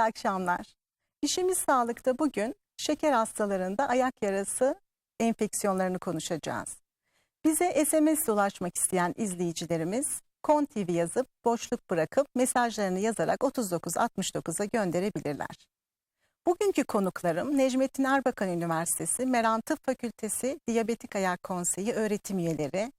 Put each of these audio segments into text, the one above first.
İyi akşamlar. İşimiz Sağlık'ta bugün şeker hastalarında ayak yarası enfeksiyonlarını konuşacağız. Bize SMS ulaşmak isteyen izleyicilerimiz Kon TV yazıp boşluk bırakıp mesajlarını yazarak 3969'a gönderebilirler. Bugünkü konuklarım Necmettin Erbakan Üniversitesi Meran Tıp Fakültesi Diyabetik Ayak Konseyi öğretim üyeleri,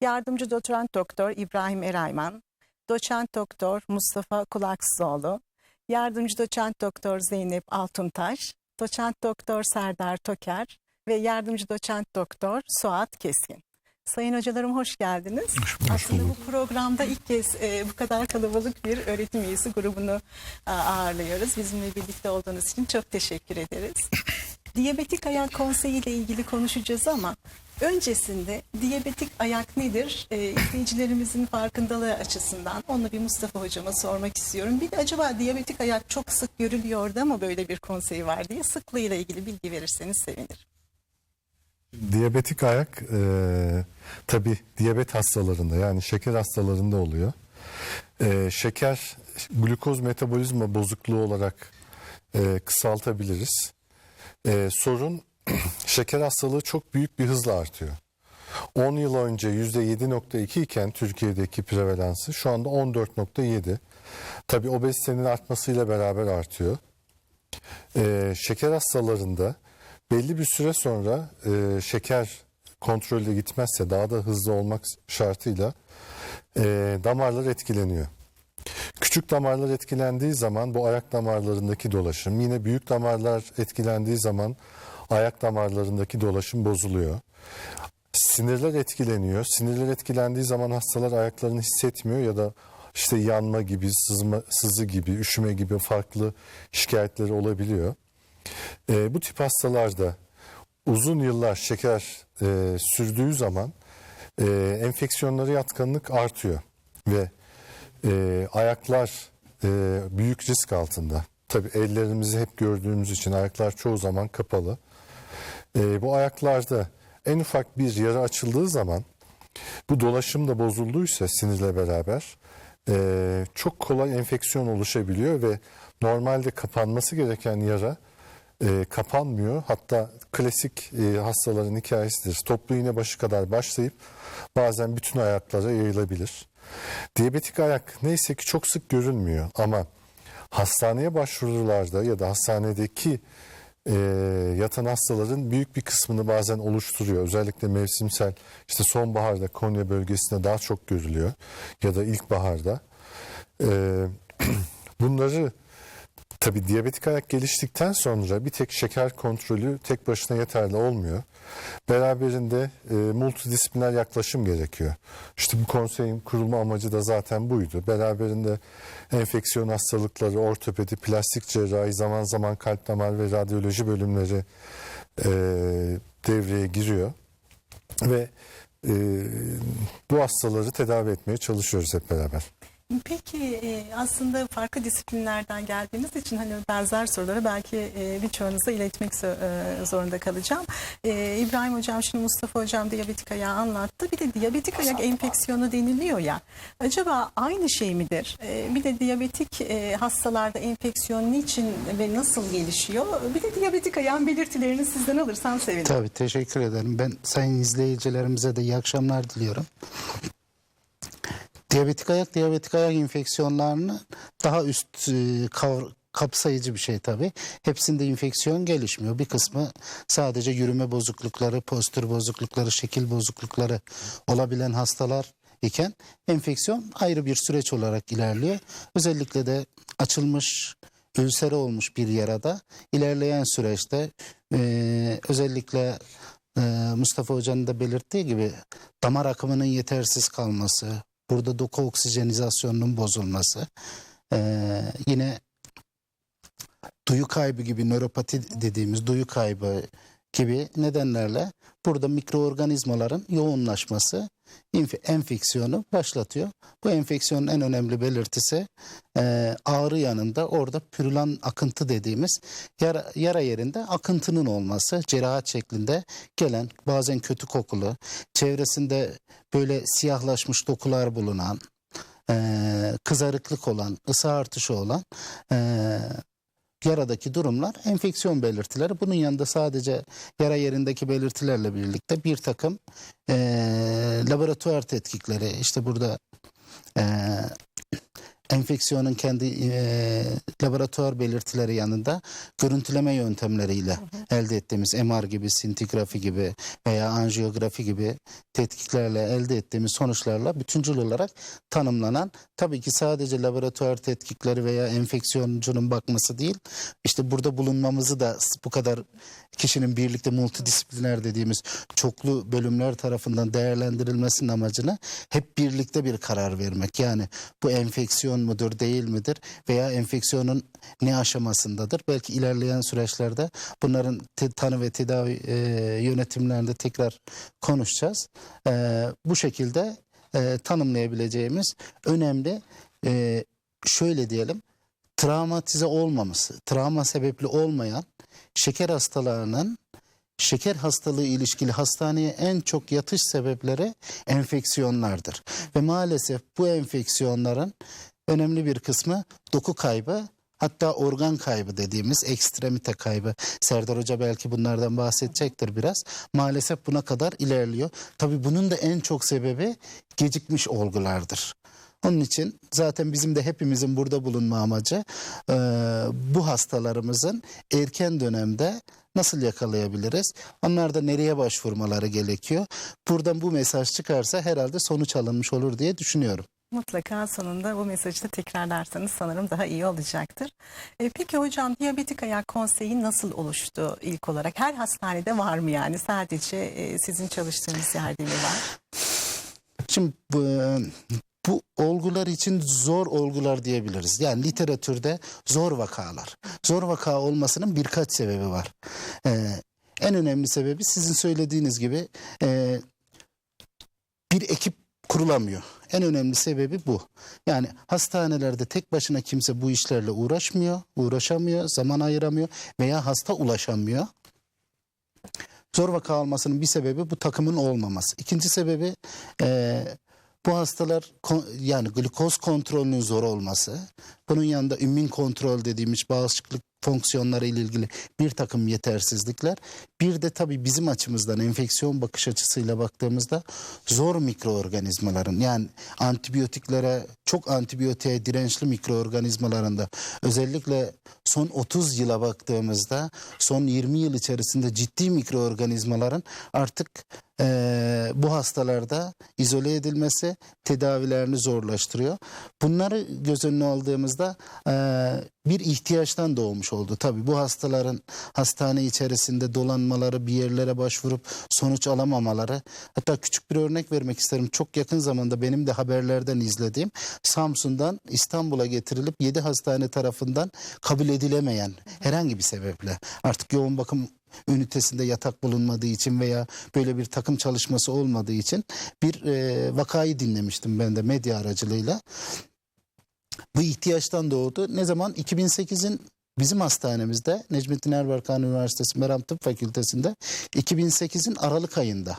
yardımcı doçent doktor İbrahim Erayman, doçent doktor Mustafa Kulaksızoğlu, yardımcı doçent doktor Zeynep Altuntaş, doçent doktor Serdar Toker ve yardımcı doçent doktor Suat Keskin. Sayın hocalarım hoş geldiniz. Aslında bu programda ilk kez e, bu kadar kalabalık bir öğretim üyesi grubunu a, ağırlıyoruz. Bizimle birlikte olduğunuz için çok teşekkür ederiz. Diyabetik ayak konseyi ile ilgili konuşacağız ama öncesinde diyabetik ayak nedir? E, izleyicilerimizin farkındalığı açısından onu bir Mustafa hocama sormak istiyorum. Bir de acaba diyabetik ayak çok sık görülüyordu ama böyle bir konsey var diye sıklığıyla ilgili bilgi verirseniz sevinirim. Diyabetik ayak e, tabi diyabet hastalarında yani şeker hastalarında oluyor. E, şeker glukoz metabolizma bozukluğu olarak e, kısaltabiliriz. E, sorun şeker hastalığı çok büyük bir hızla artıyor. 10 yıl önce %7.2 iken Türkiye'deki prevalansı şu anda 14.7. Tabi obezitenin artmasıyla beraber artıyor. E, şeker hastalarında belli bir süre sonra e, şeker kontrolde gitmezse daha da hızlı olmak şartıyla e, damarlar etkileniyor. Küçük damarlar etkilendiği zaman bu ayak damarlarındaki dolaşım, yine büyük damarlar etkilendiği zaman ayak damarlarındaki dolaşım bozuluyor. Sinirler etkileniyor. Sinirler etkilendiği zaman hastalar ayaklarını hissetmiyor ya da işte yanma gibi, sızma, sızı gibi, üşüme gibi farklı şikayetleri olabiliyor. E, bu tip hastalarda uzun yıllar şeker e, sürdüğü zaman e, enfeksiyonlara yatkınlık artıyor ve e, ayaklar e, büyük risk altında. Tabi ellerimizi hep gördüğümüz için ayaklar çoğu zaman kapalı. E, bu ayaklarda en ufak bir yara açıldığı zaman bu dolaşım da bozulduysa sinirle beraber e, çok kolay enfeksiyon oluşabiliyor ve normalde kapanması gereken yara e, kapanmıyor. Hatta klasik e, hastaların hikayesidir. Toplu iğne başı kadar başlayıp bazen bütün ayaklara yayılabilir. Diyabetik ayak neyse ki çok sık görünmüyor ama hastaneye başvurularda ya da hastanedeki e, yatan hastaların büyük bir kısmını bazen oluşturuyor. Özellikle mevsimsel işte sonbaharda Konya bölgesinde daha çok görülüyor ya da ilkbaharda. E, bunları Tabi diyabetik ayak geliştikten sonra bir tek şeker kontrolü tek başına yeterli olmuyor. Beraberinde e, multidisipliner yaklaşım gerekiyor. İşte bu konseyin kurulma amacı da zaten buydu. Beraberinde enfeksiyon hastalıkları, ortopedi, plastik cerrahi, zaman zaman kalp damar ve radyoloji bölümleri e, devreye giriyor. Ve e, bu hastaları tedavi etmeye çalışıyoruz hep beraber. Peki e, aslında farklı disiplinlerden geldiğiniz için hani benzer soruları belki e, birçoğunuza iletmek e, zorunda kalacağım. İbrahim Hocam şimdi Mustafa Hocam diyabetik ayağı anlattı. Bir de diyabetik ayak enfeksiyonu deniliyor ya. Acaba aynı şey midir? Bir de diyabetik hastalarda enfeksiyon niçin ve nasıl gelişiyor? Bir de diyabetik ayağın belirtilerini sizden alırsam sevinirim. Tabii teşekkür ederim. Ben sayın izleyicilerimize de iyi akşamlar diliyorum. Diyabetik ayak, diyabetik ayak enfeksiyonlarını daha üst e, kavr- kapsayıcı bir şey tabii. Hepsinde enfeksiyon gelişmiyor. Bir kısmı sadece yürüme bozuklukları, postür bozuklukları, şekil bozuklukları olabilen hastalar iken enfeksiyon ayrı bir süreç olarak ilerliyor. Özellikle de açılmış ülseri olmuş bir yarada ilerleyen süreçte e, özellikle e, Mustafa Hoca'nın da belirttiği gibi damar akımının yetersiz kalması, burada doku oksijenizasyonunun bozulması, e, yine duyu kaybı gibi nöropati dediğimiz duyu kaybı gibi nedenlerle burada mikroorganizmaların yoğunlaşması enfeksiyonu başlatıyor. Bu enfeksiyonun en önemli belirtisi e, ağrı yanında orada pürülan akıntı dediğimiz yara, yara yerinde akıntının olması cerrahat şeklinde gelen bazen kötü kokulu çevresinde böyle siyahlaşmış dokular bulunan e, kızarıklık olan ısı artışı olan e, yaradaki durumlar enfeksiyon belirtileri. Bunun yanında sadece yara yerindeki belirtilerle birlikte bir takım eee, laboratuvar tetkikleri işte burada eee, enfeksiyonun kendi eee, laboratuvar belirtileri yanında görüntüleme yöntemleriyle elde ettiğimiz MR gibi, sintigrafi gibi veya anjiyografi gibi tetkiklerle elde ettiğimiz sonuçlarla bütüncül olarak tanımlanan tabii ki sadece laboratuvar tetkikleri veya enfeksiyoncunun bakması değil işte burada bulunmamızı da bu kadar kişinin birlikte multidisipliner dediğimiz çoklu bölümler tarafından değerlendirilmesinin amacını hep birlikte bir karar vermek. Yani bu enfeksiyon mudur değil midir veya enfeksiyonun ne aşamasındadır? Belki ilerleyen süreçlerde bunların tanı ve tedavi e, yönetimlerinde tekrar konuşacağız. E, bu şekilde e, tanımlayabileceğimiz önemli e, şöyle diyelim travmatize olmaması, travma sebepli olmayan şeker hastalarının şeker hastalığı ilişkili hastaneye en çok yatış sebepleri enfeksiyonlardır. Ve maalesef bu enfeksiyonların önemli bir kısmı doku kaybı hatta organ kaybı dediğimiz ekstremite kaybı. Serdar Hoca belki bunlardan bahsedecektir biraz. Maalesef buna kadar ilerliyor. Tabii bunun da en çok sebebi gecikmiş olgulardır. Onun için zaten bizim de hepimizin burada bulunma amacı e, bu hastalarımızın erken dönemde nasıl yakalayabiliriz? Onlar da nereye başvurmaları gerekiyor? Buradan bu mesaj çıkarsa herhalde sonuç alınmış olur diye düşünüyorum. Mutlaka sonunda bu mesajı da tekrarlarsanız sanırım daha iyi olacaktır. E, peki hocam diyabetik ayak konseyi nasıl oluştu ilk olarak? Her hastanede var mı yani? Sadece e, sizin çalıştığınız yerde mi var? Şimdi bu, bu olgular için zor olgular diyebiliriz. Yani literatürde zor vakalar. Zor vaka olmasının birkaç sebebi var. Ee, en önemli sebebi sizin söylediğiniz gibi e, bir ekip kurulamıyor. En önemli sebebi bu. Yani hastanelerde tek başına kimse bu işlerle uğraşmıyor, uğraşamıyor, zaman ayıramıyor veya hasta ulaşamıyor. Zor vaka almasının bir sebebi bu takımın olmaması. İkinci sebebi e, bu hastalar yani glukoz kontrolünün zor olması. Bunun yanında immün kontrol dediğimiz bağışıklık fonksiyonları ile ilgili bir takım yetersizlikler. Bir de tabii bizim açımızdan enfeksiyon bakış açısıyla baktığımızda zor mikroorganizmaların yani antibiyotiklere çok antibiyotiğe dirençli mikroorganizmalarında özellikle son 30 yıla baktığımızda son 20 yıl içerisinde ciddi mikroorganizmaların artık eee, bu hastalarda izole edilmesi tedavilerini zorlaştırıyor. Bunları göz önüne aldığımızda eee, bir ihtiyaçtan doğmuş oldu. Tabii bu hastaların hastane içerisinde dolanmaları, bir yerlere başvurup sonuç alamamaları. Hatta küçük bir örnek vermek isterim. Çok yakın zamanda benim de haberlerden izlediğim Samsun'dan İstanbul'a getirilip 7 hastane tarafından kabul edilemeyen herhangi bir sebeple artık yoğun bakım ünitesinde yatak bulunmadığı için veya böyle bir takım çalışması olmadığı için bir e, vakayı dinlemiştim ben de medya aracılığıyla. Bu ihtiyaçtan doğdu. Ne zaman? 2008'in bizim hastanemizde Necmettin Erbakan Üniversitesi Meram Tıp Fakültesi'nde 2008'in Aralık ayında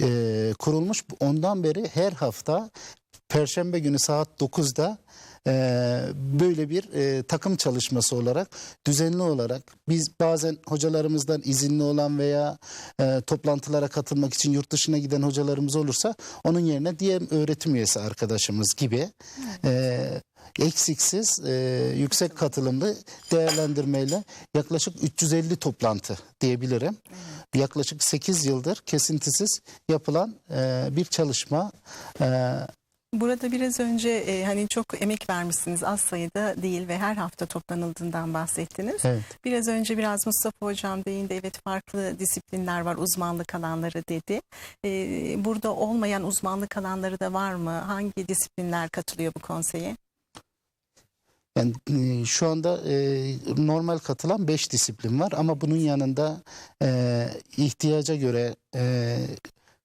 e, kurulmuş. Ondan beri her hafta Perşembe günü saat 9'da e, böyle bir e, takım çalışması olarak düzenli olarak biz bazen hocalarımızdan izinli olan veya e, toplantılara katılmak için yurt dışına giden hocalarımız olursa onun yerine diğer öğretim üyesi arkadaşımız gibi e, eksiksiz yüksek katılımlı değerlendirmeyle yaklaşık 350 toplantı diyebilirim. Yaklaşık 8 yıldır kesintisiz yapılan bir çalışma. Burada biraz önce e, hani çok emek vermişsiniz az sayıda değil ve her hafta toplanıldığından bahsettiniz. evet. Biraz önce biraz Mustafa Hocam değindi evet farklı disiplinler var uzmanlık alanları dedi. E, burada olmayan uzmanlık alanları da var mı? Hangi disiplinler katılıyor bu konseye? Yani e, şu anda e, normal katılan 5 disiplin var ama bunun yanında e, ihtiyaca göre e,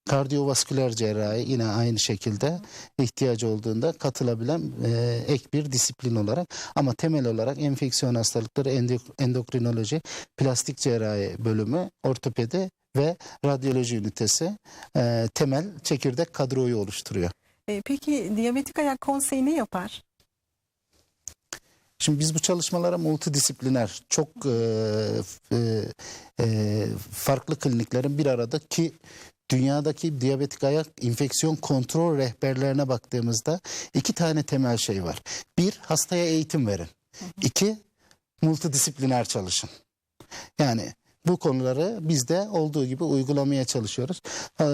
kardiyovasküler cerrahi yine aynı şekilde ihtiyacı olduğunda katılabilen e, ek bir disiplin olarak ama temel olarak enfeksiyon hastalıkları, endok- endokrinoloji, plastik cerrahi bölümü, ortopedi ve radyoloji ünitesi e, temel çekirdek kadroyu oluşturuyor. E, peki diyabetik ayak konseyi ne yapar? Şimdi biz bu çalışmalara multidisipliner, çok e, e, e, farklı kliniklerin bir arada ki dünyadaki diyabetik ayak infeksiyon kontrol rehberlerine baktığımızda iki tane temel şey var. Bir, hastaya eğitim verin. İki, multidisipliner çalışın. Yani bu konuları biz de olduğu gibi uygulamaya çalışıyoruz. Ee,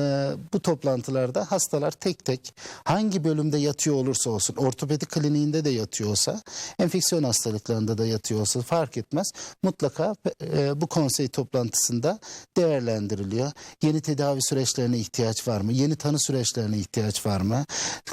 bu toplantılarda hastalar tek tek hangi bölümde yatıyor olursa olsun, ortopedi kliniğinde de yatıyor olsa, enfeksiyon hastalıklarında da yatıyor olsa fark etmez. Mutlaka e, bu konsey toplantısında değerlendiriliyor. Yeni tedavi süreçlerine ihtiyaç var mı? Yeni tanı süreçlerine ihtiyaç var mı?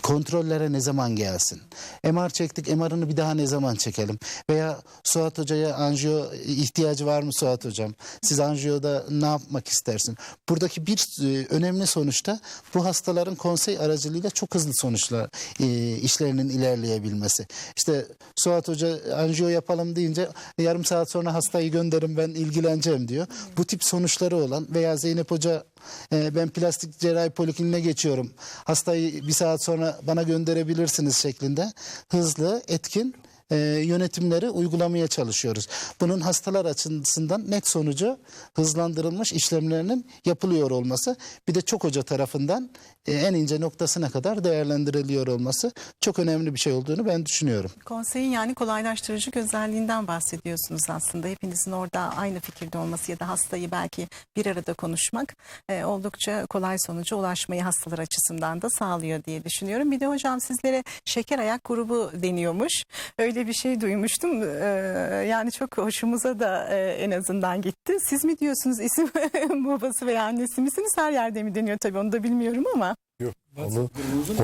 Kontrollere ne zaman gelsin? MR çektik, MR'ını bir daha ne zaman çekelim? Veya Suat Hoca'ya anjiyo ihtiyacı var mı Suat Hocam? Siz anjiyoda ne yapmak istersin? Buradaki bir e, önemli sonuçta bu hastaların konsey aracılığıyla çok hızlı sonuçlar e, işlerinin ilerleyebilmesi. İşte Suat Hoca anjiyo yapalım deyince yarım saat sonra hastayı gönderin ben ilgileneceğim diyor. Bu tip sonuçları olan veya Zeynep Hoca e, ben plastik cerrahi polikliniğine geçiyorum. Hastayı bir saat sonra bana gönderebilirsiniz şeklinde hızlı, etkin e, yönetimleri uygulamaya çalışıyoruz. Bunun hastalar açısından net sonucu hızlandırılmış işlemlerinin yapılıyor olması bir de çok hoca tarafından e, en ince noktasına kadar değerlendiriliyor olması çok önemli bir şey olduğunu ben düşünüyorum. Konseyin yani kolaylaştırıcı özelliğinden bahsediyorsunuz aslında. Hepinizin orada aynı fikirde olması ya da hastayı belki bir arada konuşmak e, oldukça kolay sonuca ulaşmayı hastalar açısından da sağlıyor diye düşünüyorum. Bir de hocam sizlere şeker ayak grubu deniyormuş. Öyle bir şey duymuştum. E, yani çok hoşumuza da e, en azından gitti. Siz mi diyorsunuz isim babası veya annesi misiniz? Her yerde mi deniyor tabii onu da bilmiyorum ama. Yok. Onu,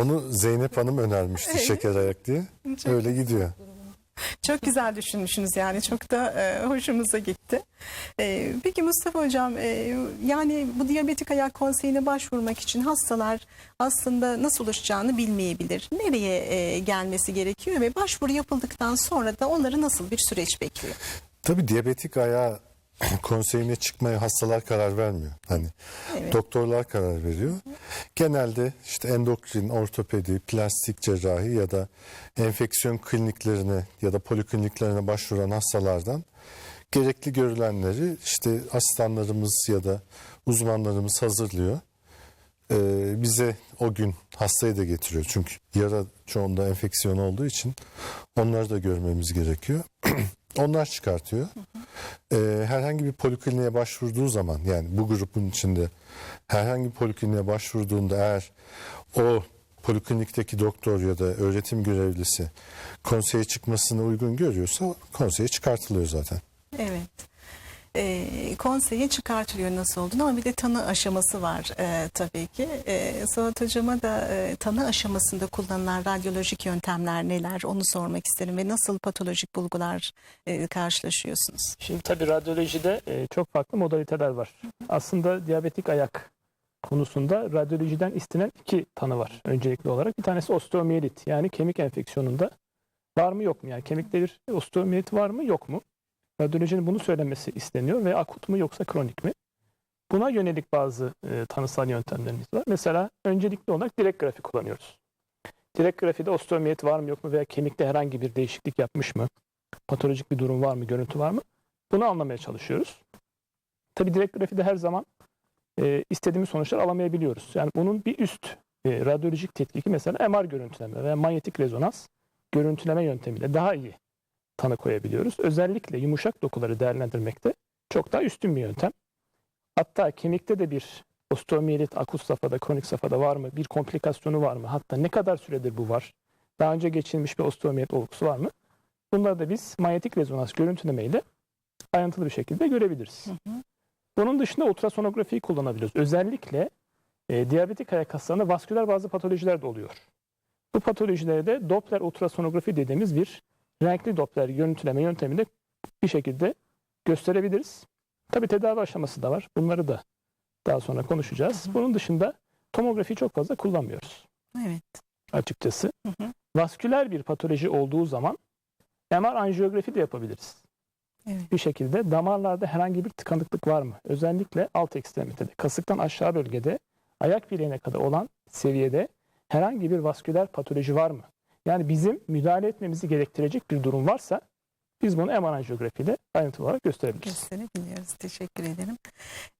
onu Zeynep Hanım önermişti şeker ayak diye. Öyle gidiyor. Çok güzel düşünmüşsünüz yani çok da e, hoşumuza gitti. E, peki Mustafa Hocam e, yani bu diyabetik ayak konseyine başvurmak için hastalar aslında nasıl ulaşacağını bilmeyebilir. Nereye e, gelmesi gerekiyor ve başvuru yapıldıktan sonra da onları nasıl bir süreç bekliyor? Tabii diyabetik ayağı konseyine çıkmaya hastalar karar vermiyor. Hani Evet. doktorlar karar veriyor. Genelde işte endokrin, ortopedi, plastik cerrahi ya da enfeksiyon kliniklerine ya da polikliniklerine başvuran hastalardan gerekli görülenleri işte asistanlarımız ya da uzmanlarımız hazırlıyor. Ee, bize o gün hastayı da getiriyor. Çünkü yara çoğunda enfeksiyon olduğu için onları da görmemiz gerekiyor. Onlar çıkartıyor. Ee, herhangi bir polikliniğe başvurduğu zaman yani bu grubun içinde herhangi bir polikliniğe başvurduğunda eğer o poliklinikteki doktor ya da öğretim görevlisi konseye çıkmasını uygun görüyorsa konseye çıkartılıyor zaten. Evet. E, konseye çıkartılıyor nasıl olduğunu ama bir de tanı aşaması var e, tabii ki. E, Suat Hocam'a da e, tanı aşamasında kullanılan radyolojik yöntemler neler onu sormak isterim ve nasıl patolojik bulgular e, karşılaşıyorsunuz? Şimdi tabii radyolojide e, çok farklı modaliteler var. Aslında diyabetik ayak konusunda radyolojiden istenen iki tanı var öncelikli olarak. Bir tanesi osteomiyelit yani kemik enfeksiyonunda var mı yok mu? Yani kemikte bir osteomiyelit var mı yok mu? Radyolojinin bunu söylemesi isteniyor ve akut mu yoksa kronik mi? Buna yönelik bazı e, tanısal yöntemlerimiz var. Mesela öncelikli olarak direkt grafi kullanıyoruz. Direkt grafide osteomiyet var mı yok mu veya kemikte herhangi bir değişiklik yapmış mı? Patolojik bir durum var mı, görüntü var mı? Bunu anlamaya çalışıyoruz. Tabii direkt grafide her zaman e, istediğimiz sonuçlar alamayabiliyoruz. Yani bunun bir üst e, radyolojik tetkiki mesela MR görüntüleme veya manyetik rezonans görüntüleme yöntemiyle daha iyi tanı koyabiliyoruz. Özellikle yumuşak dokuları değerlendirmekte çok daha üstün bir yöntem. Hatta kemikte de bir osteomiyelit akut safhada, kronik safhada var mı? Bir komplikasyonu var mı? Hatta ne kadar süredir bu var? Daha önce geçilmiş bir osteomiyelit olgusu var mı? Bunları da biz manyetik rezonans görüntülemeyle ayrıntılı bir şekilde görebiliriz. Bunun dışında ultrasonografiyi kullanabiliyoruz. Özellikle e, diyabetik ayak hastalarında vasküler bazı patolojiler de oluyor. Bu patolojilerde Doppler ultrasonografi dediğimiz bir renkli Doppler görüntüleme yöntemini bir şekilde gösterebiliriz. Tabii tedavi aşaması da var. Bunları da daha sonra konuşacağız. Bunun dışında tomografiyi çok fazla kullanmıyoruz Evet. açıkçası. Hı hı. Vasküler bir patoloji olduğu zaman MR anjiyografi de yapabiliriz. Evet. Bir şekilde damarlarda herhangi bir tıkanıklık var mı? Özellikle alt ekstremitede, kasıktan aşağı bölgede, ayak bileğine kadar olan seviyede herhangi bir vasküler patoloji var mı? Yani bizim müdahale etmemizi gerektirecek bir durum varsa Biz bunu MR anjiyografiyle ayrıntılı olarak gösterebiliriz. Gösterebiliyoruz. Teşekkür ederim.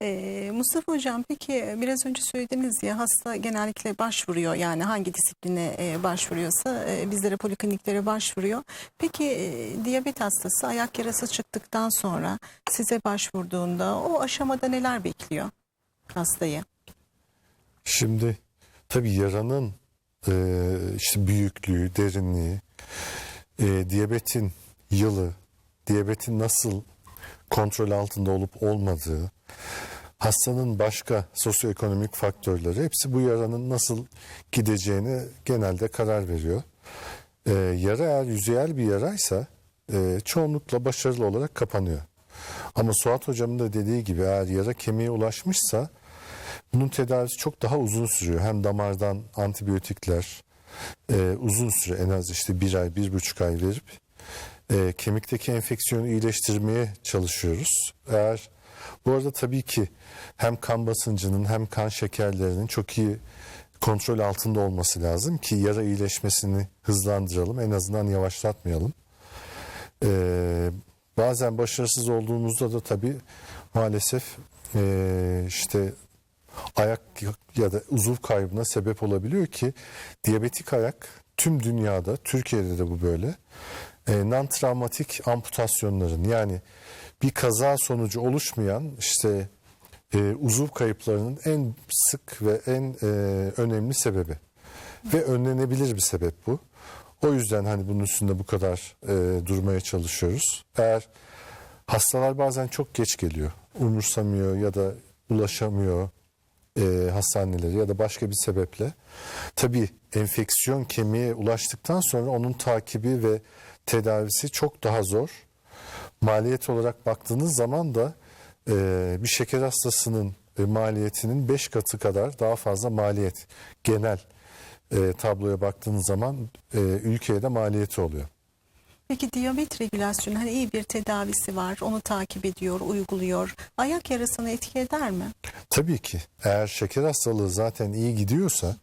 Ee, Mustafa Hocam peki biraz önce söylediniz ya hasta genellikle başvuruyor. Yani hangi disipline e, başvuruyorsa e, bizlere polikliniklere başvuruyor. Peki e, diyabet hastası ayak yarası çıktıktan sonra size başvurduğunda o aşamada neler bekliyor hastayı? Şimdi tabii yaranın e, işte büyüklüğü, derinliği, e, diyabetin yılı, diyabetin nasıl kontrol altında olup olmadığı, hastanın başka sosyoekonomik faktörleri hepsi bu yaranın nasıl gideceğine genelde karar veriyor. E, yara eğer yüzeyel bir yaraysa e, çoğunlukla başarılı olarak kapanıyor. Ama Suat hocamın da dediği gibi eğer yara kemiğe ulaşmışsa bunun tedavisi çok daha uzun sürüyor. Hem damardan antibiyotikler e, uzun süre en az işte bir ay, bir buçuk ay verip e, kemikteki enfeksiyonu iyileştirmeye çalışıyoruz. Eğer bu arada tabii ki hem kan basıncının hem kan şekerlerinin çok iyi kontrol altında olması lazım ki yara iyileşmesini hızlandıralım en azından yavaşlatmayalım. Ee, bazen başarısız olduğumuzda da tabii maalesef ee, işte ayak ya da uzuv kaybına sebep olabiliyor ki diyabetik ayak tüm dünyada Türkiye'de de bu böyle e, non-travmatik amputasyonların yani bir kaza sonucu oluşmayan işte e, uzuv kayıplarının en sık ve en e, önemli sebebi ve önlenebilir bir sebep bu. O yüzden hani bunun üstünde bu kadar e, durmaya çalışıyoruz. Eğer hastalar bazen çok geç geliyor, umursamıyor ya da ulaşamıyor e, hastaneleri ya da başka bir sebeple. Tabii enfeksiyon kemiğe ulaştıktan sonra onun takibi ve tedavisi çok daha zor. Maliyet olarak baktığınız zaman da e, bir şeker hastasının e, maliyetinin 5 katı kadar daha fazla maliyet genel e, tabloya baktığınız zaman e, ülkeye de maliyeti oluyor. Peki diyabet regülasyonu hani iyi bir tedavisi var. Onu takip ediyor, uyguluyor. Ayak yarasını etki eder mi? Tabii ki eğer şeker hastalığı zaten iyi gidiyorsa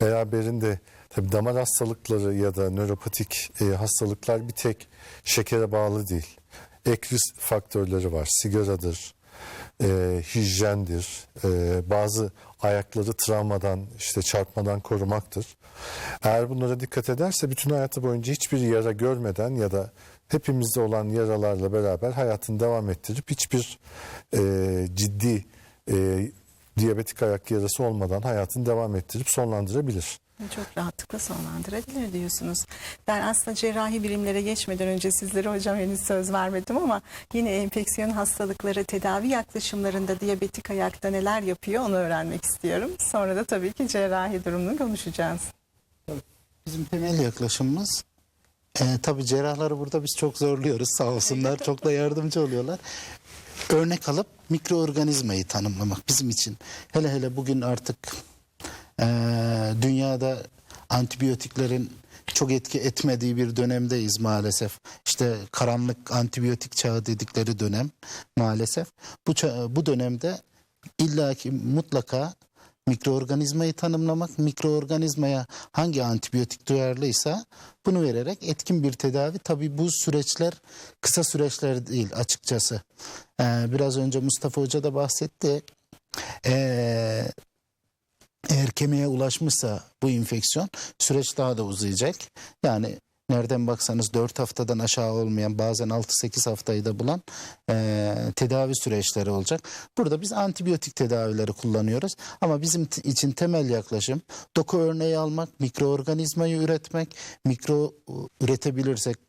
beraberinde tabii damar hastalıkları ya da nöropatik e, hastalıklar bir tek şekere bağlı değil. Ek risk faktörleri var. Sigaradır, e, hijyendir, e, bazı ayakları travmadan işte çarpmadan korumaktır. Eğer bunlara dikkat ederse bütün hayatı boyunca hiçbir yara görmeden ya da hepimizde olan yaralarla beraber hayatını devam ettirip hiçbir e, ciddi e, diyabetik ayak yarası olmadan hayatını devam ettirip sonlandırabilir. Çok rahatlıkla sonlandırabilir diyorsunuz. Ben aslında cerrahi birimlere geçmeden önce sizlere hocam henüz söz vermedim ama yine enfeksiyon hastalıkları tedavi yaklaşımlarında diyabetik ayakta neler yapıyor onu öğrenmek istiyorum. Sonra da tabii ki cerrahi durumunu konuşacağız. Bizim temel yaklaşımımız e, tabii cerrahları burada biz çok zorluyoruz sağ olsunlar çok da yardımcı oluyorlar. Örnek alıp mikroorganizmayı tanımlamak bizim için hele hele bugün artık e, dünyada antibiyotiklerin çok etki etmediği bir dönemdeyiz maalesef. İşte karanlık antibiyotik çağı dedikleri dönem maalesef. Bu bu dönemde illaki mutlaka mikroorganizmayı tanımlamak, mikroorganizmaya hangi antibiyotik duyarlıysa bunu vererek etkin bir tedavi. Tabii bu süreçler kısa süreçler değil açıkçası. Ee, biraz önce Mustafa Hoca da bahsetti. Ee, eğer kemiğe ulaşmışsa bu enfeksiyon süreç daha da uzayacak. Yani nereden baksanız 4 haftadan aşağı olmayan bazen 6-8 haftayı da bulan eee, tedavi süreçleri olacak. Burada biz antibiyotik tedavileri kullanıyoruz. Ama bizim için temel yaklaşım doku örneği almak, mikroorganizmayı üretmek, mikro üretebilirsek e,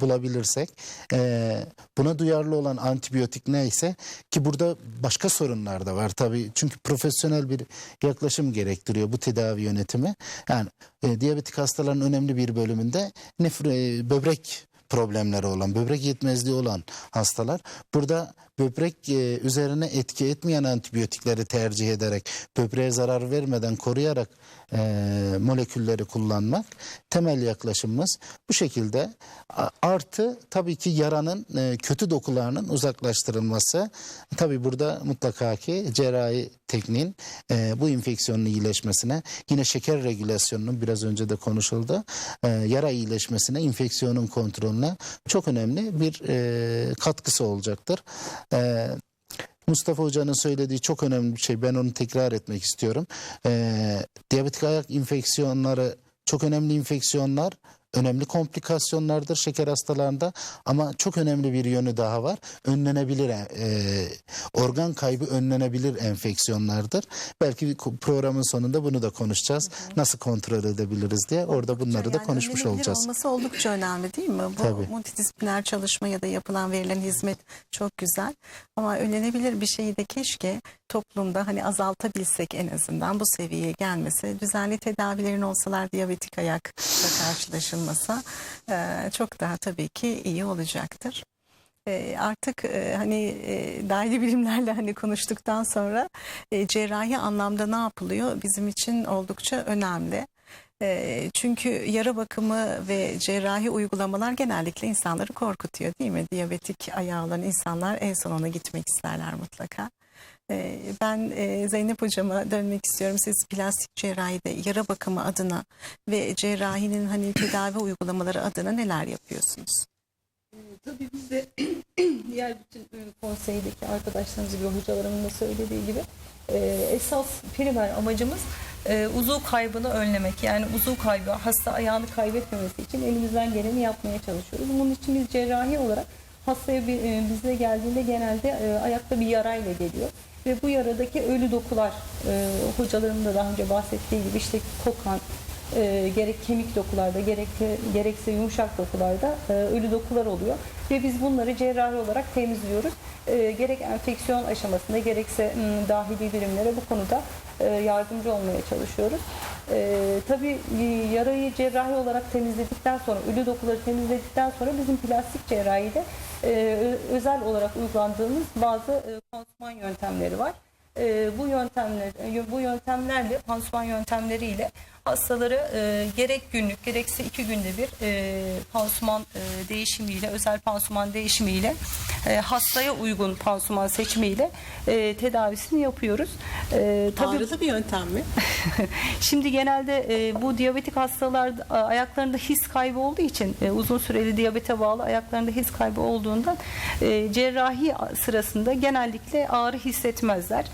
bulabilirsek e, buna duyarlı olan antibiyotik neyse ki burada başka sorunlar da var tabii. Çünkü profesyonel bir yaklaşım gerektiriyor bu tedavi yönetimi. Yani e, diyabetik hastaların önemli bir bölümünde nefre, e, böbrek problemleri olan, böbrek yetmezliği olan hastalar. Burada böbrek e, üzerine etki etmeyen antibiyotikleri tercih ederek böbreğe zarar vermeden koruyarak e, molekülleri kullanmak temel yaklaşımımız. Bu şekilde artı tabii ki yaranın e, kötü dokularının uzaklaştırılması. Tabii burada mutlaka ki cerrahi tekniğin bu enfeksiyonun iyileşmesine yine şeker regülasyonunun biraz önce de konuşuldu. Yara iyileşmesine, enfeksiyonun kontrolüne çok önemli bir katkısı olacaktır. E, Mustafa Hoca'nın söylediği çok önemli bir şey. Ben onu tekrar etmek istiyorum. Ee, diyabetik ayak enfeksiyonları çok önemli enfeksiyonlar. Önemli komplikasyonlardır şeker hastalarında ama çok önemli bir yönü daha var. Önlenebilir, e, organ kaybı önlenebilir enfeksiyonlardır. Belki programın sonunda bunu da konuşacağız. Nasıl kontrol edebiliriz diye orada bunları da Yani konuşmuş önlenebilir olacağız. olması oldukça önemli değil mi? Bu Tabii. multidisipliner çalışma ya da yapılan verilen hizmet çok güzel. Ama önlenebilir bir şeyi de keşke toplumda hani azaltabilsek en azından bu seviyeye gelmesi. Düzenli tedavilerin olsalar diyabetik ayakla karşılaşılmasa e, çok daha tabii ki iyi olacaktır. E, artık e, hani e, dahili bilimlerle hani konuştuktan sonra e, cerrahi anlamda ne yapılıyor bizim için oldukça önemli. E, çünkü yara bakımı ve cerrahi uygulamalar genellikle insanları korkutuyor değil mi? Diyabetik ayağı olan insanlar en son ona gitmek isterler mutlaka. E, ben e, Zeynep hocama dönmek istiyorum. Siz plastik cerrahide yara bakımı adına ve cerrahinin hani tedavi uygulamaları adına neler yapıyorsunuz? Tabii biz de diğer bütün konseydeki arkadaşlarımız gibi hocalarımın da söylediği gibi e, esas primer amacımız e, uzuv kaybını önlemek. Yani uzuv kaybı hasta ayağını kaybetmemesi için elimizden geleni yapmaya çalışıyoruz. Bunun için biz cerrahi olarak hastaya bize geldiğinde genelde ayakta bir yarayla geliyor. Ve bu yaradaki ölü dokular e, hocalarımın da daha önce bahsettiği gibi işte kokan, e, gerek kemik dokularda gerekse, gerekse yumuşak dokularda e, ölü dokular oluyor ve biz bunları cerrahi olarak temizliyoruz. E, gerek enfeksiyon aşamasında gerekse m, dahili birimlere bu konuda e, yardımcı olmaya çalışıyoruz. E, tabii yarayı cerrahi olarak temizledikten sonra, ölü dokuları temizledikten sonra bizim plastik cerrahide e, özel olarak uygulandığımız bazı e, pansuman yöntemleri var. E, bu yöntemler e, bu yöntemlerle pansuman yöntemleriyle hastaları e, gerek günlük gerekse iki günde bir e, pansuman e, değişimiyle özel pansuman değişimiyle e, hastaya uygun pansuman seçimiyle e, tedavisini yapıyoruz. E, tabii Ağrılı bir yöntem mi? Şimdi genelde e, bu diyabetik hastalar a, ayaklarında his kaybı olduğu için e, uzun süreli diyabete bağlı ayaklarında his kaybı olduğundan e, cerrahi sırasında genellikle ağrı hissetmezler.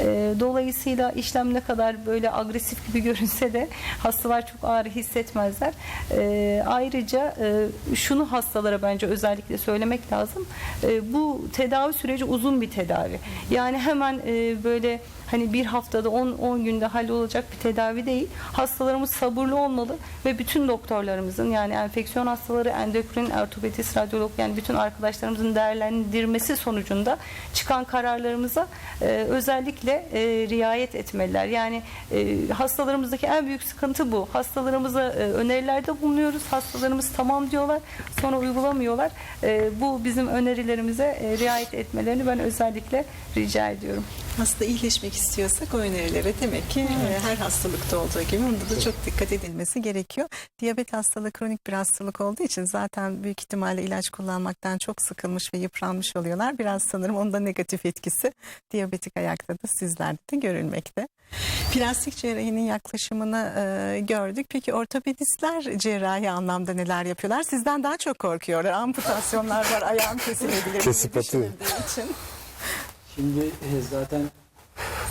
E, dolayısıyla işlem ne kadar böyle agresif gibi görünse de hastalar çok ağrı hissetmezler. E, ayrıca e, şunu hastalara bence özellikle söylemek lazım. E, bu tedavi süreci uzun bir tedavi. Yani hemen e, böyle hani bir haftada 10 10 günde hallolacak bir tedavi değil. Hastalarımız sabırlı olmalı ve bütün doktorlarımızın yani enfeksiyon hastaları, endokrin, ortopedist, radyolog yani bütün arkadaşlarımızın değerlendirmesi sonucunda çıkan kararlarımıza e, özellikle e, riayet etmeliler. Yani e, hastalarımızdaki en büyük sıkıntı bu. Hastalarımıza e, önerilerde bulunuyoruz. Hastalarımız tamam diyorlar. Sonra uygulamıyorlar. E, bu bizim önerilerimize e, riayet etmelerini ben özellikle rica ediyorum. Hasta iyileşmek istiyorsak o önerilere demek ki e, her hastalıkta olduğu gibi onda da çok dikkat edilmesi gerekiyor. Diyabet hastalığı kronik bir hastalık olduğu için zaten büyük ihtimalle ilaç kullanmaktan çok sıkılmış ve yıpranmış oluyorlar. Biraz sanırım onda negatif etkisi diyabetik ayakta da sizlerde de görülmekte. Plastik cerrahinin yaklaşımını e, gördük. Peki ortopedistler cerrahi anlamda neler yapıyorlar? Sizden daha çok korkuyorlar. Amputasyonlar var, ayağım kesilebilir. Kesip atıyor. için. Şimdi e, zaten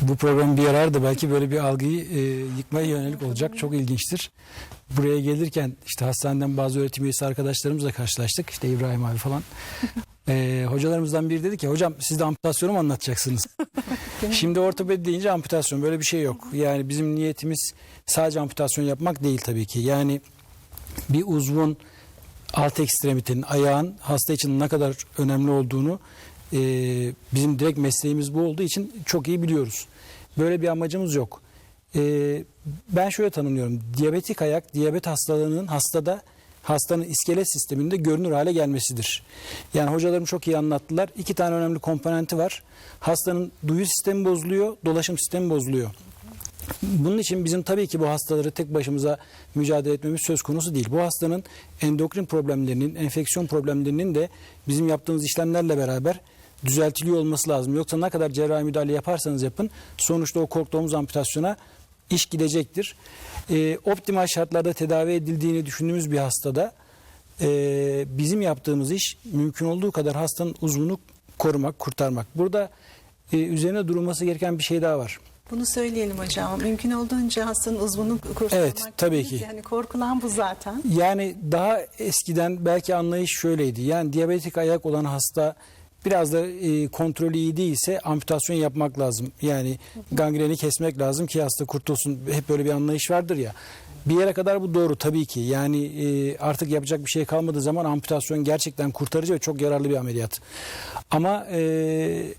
bu program bir yarar da belki böyle bir algıyı e, yıkmaya yönelik olacak. Çok ilginçtir. Buraya gelirken işte hastaneden bazı öğretim üyesi arkadaşlarımızla karşılaştık. İşte İbrahim abi falan. E, hocalarımızdan biri dedi ki hocam siz de amputasyonu mu anlatacaksınız? Şimdi ortopedi deyince amputasyon böyle bir şey yok. Yani bizim niyetimiz sadece amputasyon yapmak değil tabii ki. Yani bir uzvun alt ekstremitenin, ayağın hasta için ne kadar önemli olduğunu e, bizim direkt mesleğimiz bu olduğu için çok iyi biliyoruz. Böyle bir amacımız yok. E, ben şöyle tanımlıyorum. Diyabetik ayak, diyabet hastalığının hastada hastanın iskelet sisteminde görünür hale gelmesidir. Yani hocalarım çok iyi anlattılar. İki tane önemli komponenti var. Hastanın duyu sistemi bozuluyor, dolaşım sistemi bozuluyor. Bunun için bizim tabii ki bu hastaları tek başımıza mücadele etmemiz söz konusu değil. Bu hastanın endokrin problemlerinin, enfeksiyon problemlerinin de bizim yaptığımız işlemlerle beraber düzeltiliyor olması lazım. Yoksa ne kadar cerrahi müdahale yaparsanız yapın sonuçta o korktuğumuz amputasyona iş gidecektir. Ee, optimal şartlarda tedavi edildiğini düşündüğümüz bir hastada e, bizim yaptığımız iş mümkün olduğu kadar hastanın uzvunu korumak, kurtarmak. Burada e, üzerine durulması gereken bir şey daha var. Bunu söyleyelim hocam. Mümkün olduğunca hastanın uzvunu kurtarmak. Evet, tabii ki. Yani korkulan bu zaten. Yani daha eskiden belki anlayış şöyleydi. Yani diyabetik ayak olan hasta biraz da e, kontrolü iyi değilse amputasyon yapmak lazım. Yani gangreni kesmek lazım ki hasta kurtulsun. Hep böyle bir anlayış vardır ya. Bir yere kadar bu doğru tabii ki. Yani e, artık yapacak bir şey kalmadığı zaman amputasyon gerçekten kurtarıcı ve çok yararlı bir ameliyat. Ama e,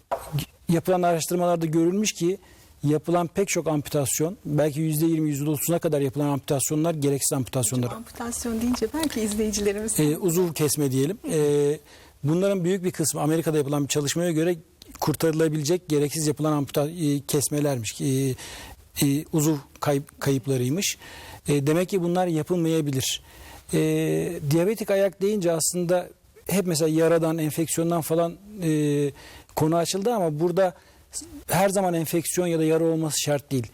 yapılan araştırmalarda görülmüş ki yapılan pek çok amputasyon belki %20 %30'una kadar yapılan amputasyonlar gereksiz amputasyonlar. Amputasyon deyince belki izleyicilerimiz E, uzuv kesme diyelim. E, bunların büyük bir kısmı Amerika'da yapılan bir çalışmaya göre kurtarılabilecek gereksiz yapılan amputa e, kesmelermiş. E, e, uzuv kayıp, kayıplarıymış. E, demek ki bunlar yapılmayabilir. E, diyabetik ayak deyince aslında hep mesela yaradan, enfeksiyondan falan e, konu açıldı ama burada her zaman enfeksiyon ya da yara olması şart değil.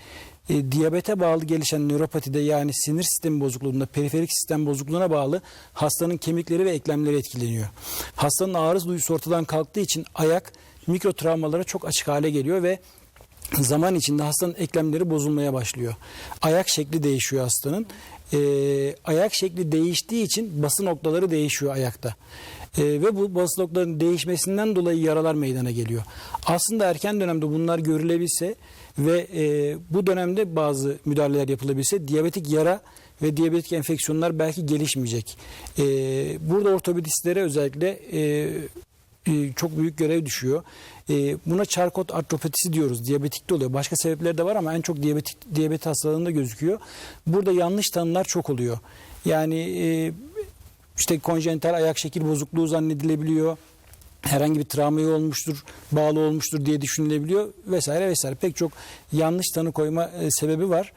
E, diyabete bağlı gelişen nöropatide yani sinir sistemi bozukluğunda, periferik sistem bozukluğuna bağlı hastanın kemikleri ve eklemleri etkileniyor. Hastanın ağrı duyusu ortadan kalktığı için ayak mikro travmalara çok açık hale geliyor ve zaman içinde hastanın eklemleri bozulmaya başlıyor. Ayak şekli değişiyor hastanın. Ee, ayak şekli değiştiği için bası noktaları değişiyor ayakta. Ee, ve bu bası noktalarının değişmesinden dolayı yaralar meydana geliyor. Aslında erken dönemde bunlar görülebilse ve e, bu dönemde bazı müdahaleler yapılabilse diyabetik yara ve diyabetik enfeksiyonlar belki gelişmeyecek. Ee, burada ortopedistlere özellikle e, e, çok büyük görev düşüyor. E, buna çarkot artropatisi diyoruz. Diyabetikte oluyor. Başka sebepleri de var ama en çok diyabetik diyabet hastalığında gözüküyor. Burada yanlış tanımlar çok oluyor. Yani e, işte konjenital ayak şekil bozukluğu zannedilebiliyor. Herhangi bir travmayı olmuştur, bağlı olmuştur diye düşünülebiliyor vesaire vesaire. Pek çok yanlış tanı koyma e, sebebi var.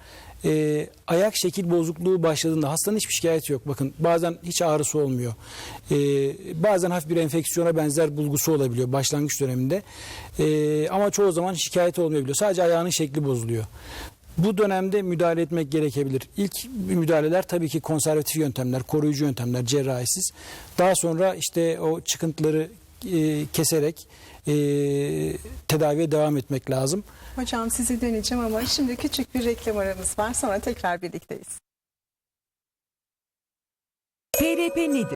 E, ayak şekil bozukluğu başladığında hastanın hiçbir şikayeti yok. Bakın bazen hiç ağrısı olmuyor. E, bazen hafif bir enfeksiyona benzer bulgusu olabiliyor başlangıç döneminde. E, ama çoğu zaman şikayeti olmayabiliyor. Sadece ayağının şekli bozuluyor. Bu dönemde müdahale etmek gerekebilir. İlk müdahaleler tabii ki konservatif yöntemler, koruyucu yöntemler, cerrahisiz. Daha sonra işte o çıkıntıları e, keserek e, tedaviye devam etmek lazım. Hocam sizi döneceğim ama şimdi küçük bir reklam aramız var. Sonra tekrar birlikteyiz. PRP nedir?